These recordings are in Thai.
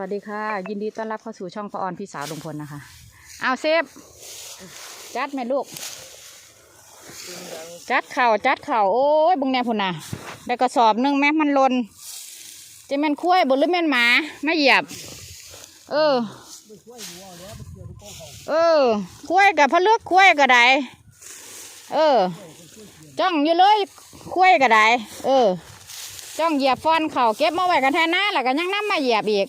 วัสดีค่ะ ยินดีต้อนรับเข้าสู่ช่องปออนพี่สาวลุงพลนะคะ เอาเซฟจัดแม่ลูก จัดเข่าจัดเข่าโอ้ยบุงแน่พุ่นน่ะได้กระสอบหนึงแม่มันลนจะแม่นคุ้ยบนหรือแม่นหมาไม่เหยียบ เออ เออคุ้ยกับพะเลือกคุ้ยก็ไดเออ จ้องอยู่เลยคุ้ยก็ไดเออจ้องเหยียบฟอนเข่าเก็บมาไว้กันแทนหน้าแล้วก็ยังน้ำมาเหยียบอีก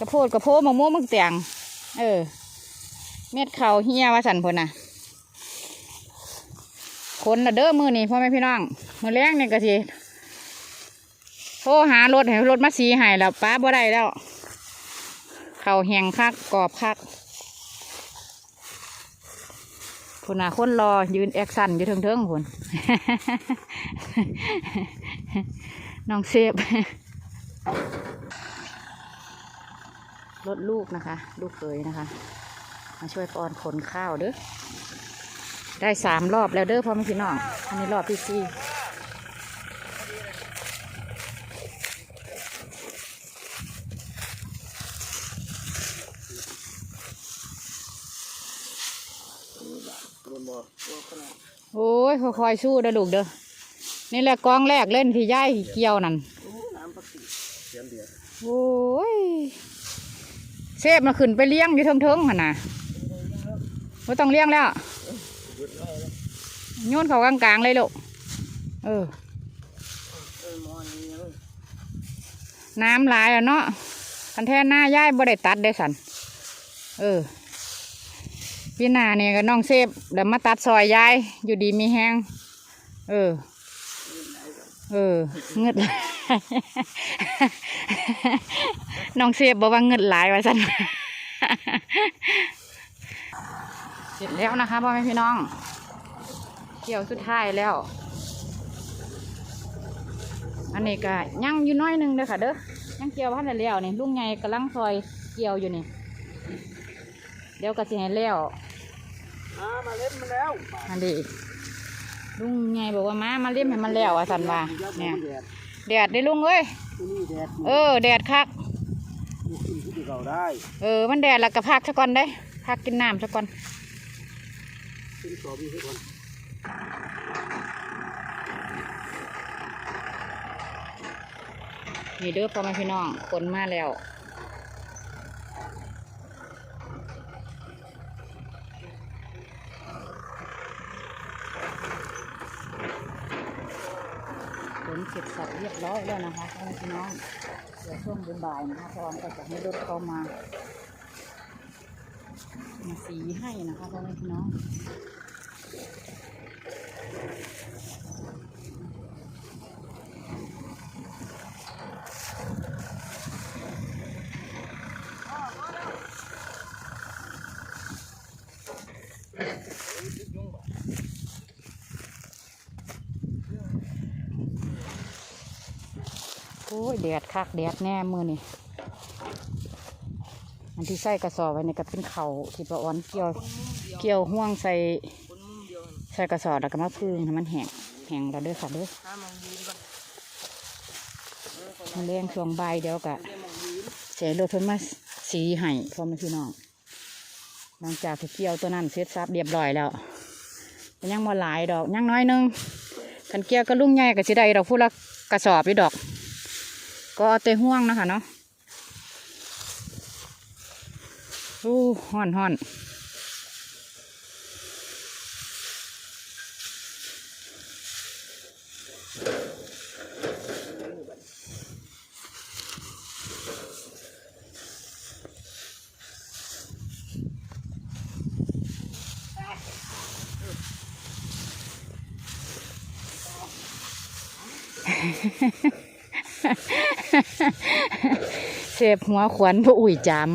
กระโพดกระโพดมะม่วงมึงเตียง เออ เม็ดเข่าเฮียว่าสันพนน่ะคนน่ะเด้อมือนี่พ่อแม่พี่น้องมือแรงนี่ก็สิโทรหารถให้รถมาสีให้แล้วป้าบ่ได้แล้ว เข่าแหงคักกรอบคักพุ่นน่ะคนรอยืนแอคชั่นอยู่เทิงๆพุ่นน้องเซฟ รถลูกนะคะ ลูกเคยนะคะ มาช่วยปอนขนข้าวเด้อได้สามรอบแล้วเด้อพ่อแม่พี่น้องอันนี้รอบที่สี่โอ้ยค่อยๆสู้เด้อลูกเด้อนี่แหละกองแรกเล่นที่ย่ายเกี่ยวนั่นโอ้ย เซฟมาขึ้นไปเลี้ยงอยู่เทิงๆหันน่ะไม่ต้องเลี้ยงแล้วโยนเขากลางๆเลยลูกเออน้ำหลายอะเนาะคันแท่หน้าย่ายบ่ได้ตัดได้สันเออพี่นาเนี่ยก็น้องเซฟเดี๋ยวมาตัดซอยยายอยู่ดีมีแห้งเออ เออเงึดหลายน้องเซฟบอกว่าเงึดหลายว่าสันเสร็จแล้วนะคะพ่อแม่พี่น้อง เกี่ยวสุดท้ายแล้ว อันนี้ก็ยังอยู่น้อยหนึงเด้อค่ะเด้อยังเกี่ยวพันธุ์แล้วนี่ลุงไงกำลังซอยเกี่ยวอยู่นี่เดี๋ยวก็สิให้แล้วมาเล่นมาแล้วอันนี้ ลุงไงบอกว่ามามาเล่มให้มันแล้วอะสันว่าเนี่ยแดดแดดได้ลุงเอ้ยที่นี่แดดเออ แดดคักมีสิ่งที่เราได้เออ มันแดดแล้วก็พักซะก่อนได้พักกินน้ำซะก่อนเป็นสอบมีทุกคนนี่เด้อพ่อแม่พี่น้องคนมาแล้ว นเสร็จสับเรียบร้อยแล้วนะคะพ่อแม่พี่น้องเดี๋ยวช่วงบ่ายๆนะคะพร้อมก็จะให้รถเข้ามามาสีให้นะคะพ่อแม่พี่น้อง โอ้ยแดดคักแดดแน่มือนี่อันที่ใส่กระสอบไว้นี่ก็เป็นเขาที่ปะอ้อนเกี่ยวเกี่ยวห่วงใส่ใส่กระสอบแล้วก็มาพึ่งให้มันแห้งแห้งแล้วเด้อค่ะเด้อมองยืนก่อนมาเลี้ยงช่วงใบเดี๋ยวกะเดี๋ยวมองยืนเสียรถเพิ่นมาสีให้พ่อแม่พี่น้องหลังจากที่เกี่ยวตัวนั้นเสร็จสับเรียบร้อยแล้วยังมาหลายดอกยังน้อยนึงกันเกี่ยวก็ลุงใหญ่ก็สิได้ดอกผู้ละกระสอบอยู่ดอก ก็เอาแต่ห่วงนะคะเนาะโอ้ห่อนห่อน เสพหัวขวัญผู้อุ่ยจาม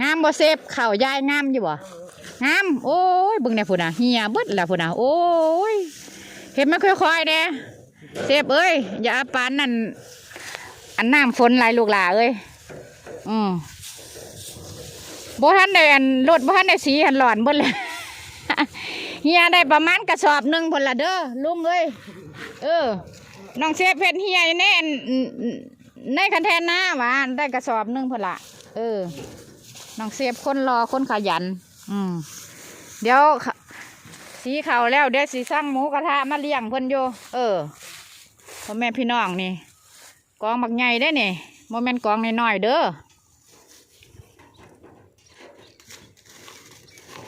งามบ่เสพเข่ายายงามอยู่บ่งาม โอ้ยบิ่งเนี่ยพุ่นน่ะเฮียเบิดแล้วพุ่นน่ะโอ้ยเห็นมันค่อยๆเด้เสพเอ้ย อย่าปานนั่นอันน้ำฝนไหลลูกหลาเอ้ยอืมบ่ทันได้อันรถบ่ทันได้สีหันหลอนเบิดเลย เฮียได้ประมาณกระสอบหนึ่งพนละเด้อลุงเอ้ยเออน้องเซฟเพชรเฮียแน่ในคันแทนหน้าหวาได้กระสอบหนึ่งพนละเออน้องเซฟคนรอคนขยัน อืมเดี๋ยวสีเขาแล้วเดี๋ยวสีสั่งหมูกระทะมาเลี้ยงเพิ่นอยู่เออพ่อแม่พี่น้องนี่กองบักใหญ่ได้นี่โมเมนต์กองน้อยๆเด้อ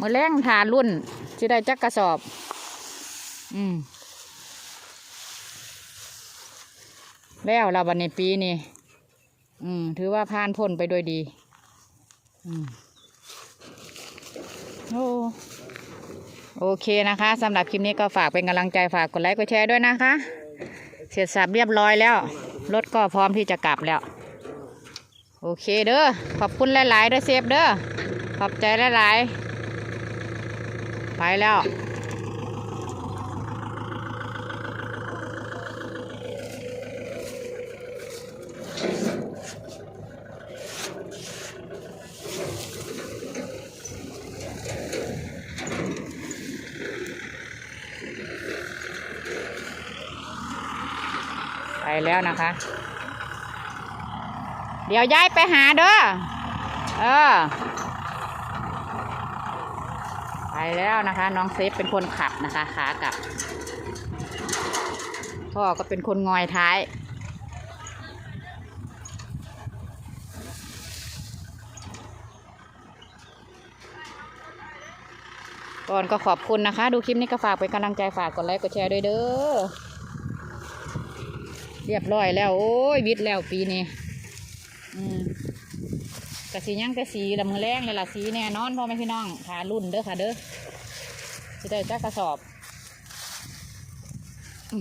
มือแรงทารุ่น จะได้จักกระสอบ อืมแล้วเราบันในปีนี้อืม ถือว่าผ่านพ้นไปโดยดี อืมโอ้โอเคนะคะสำหรับคลิปนี้ก็ฝากเป็นกำลังใจฝากกดไลค์กดแชร์ด้วยนะคะ เสร็จสับเรียบร้อยแล้ว รถก็พร้อมที่จะกลับแล้ว โอเคเด้อขอบคุณหลาย ๆ เด้อเซฟเด้อขอบใจหลาย ๆ ไปแล้ว ไปแล้วนะคะ เดี๋ยวย้ายไปหาเด้อ เออ ไป แล้วนะคะ น้องเซฟเป็นคนขับนะคะขากลับ พ่อก็เป็นคนงอยท้าย ก่อนก็ขอบคุณนะคะ ดูคลิปนี้ก็ฝากเป็นกำลังใจฝากกดไลค์กดแชร์ด้วยเด้อเรียบร้อยแล้ว โอ้ยวิทย์แล้วปีนี้อืม กะสียังกะสีดำมือแรงเลยล่ะสีแน่นอนพ่อแม่พี่น้องทารุ่นเด้อค่ะเด้อจะได้จักกระสอบอ